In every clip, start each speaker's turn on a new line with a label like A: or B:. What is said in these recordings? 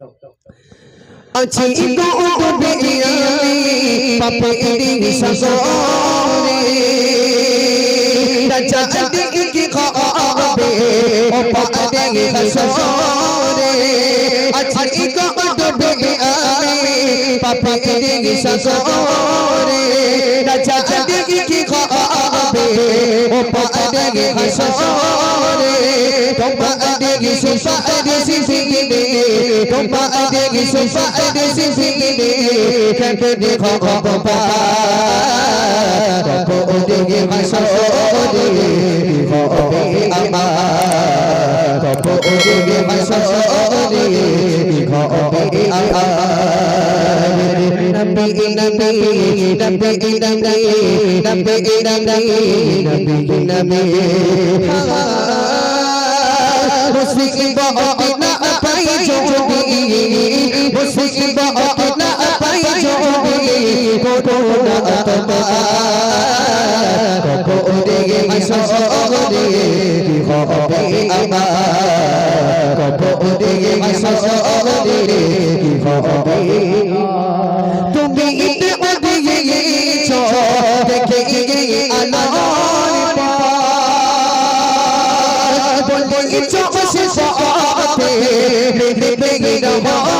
A: अची तो उबिया पपड़ी ससोरे रचा चदिक की खाबे ओ पपड़ी ससोरे अची तो उबिया पपड़ी ससोरे रचा चदिक की खाबे ओ पपड़ी ससोरे तो पपड़ी ससोरे सिसी তোমাদের সুপারিশ ফিরে কেটে দেখো ভগবান কপোদে হাসরে হবে আমার কপোদে হাসরে হবে আমার নবী নবী নবী নবী নবী নবী নবী নবী মুসিবত না তোমার কবরে গেছো কবরে কি হবে আমার কবরে গেছো কবরে কি হবে তুমি ইতে উঠে গেছো দেখে গিয়ে আনার পার বলে ইচ্ছে সে সাথে দেখে গিয়ে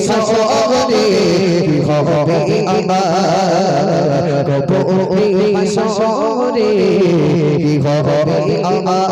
A: সসনে হবে আমার গোপনে সসনে হবে আমার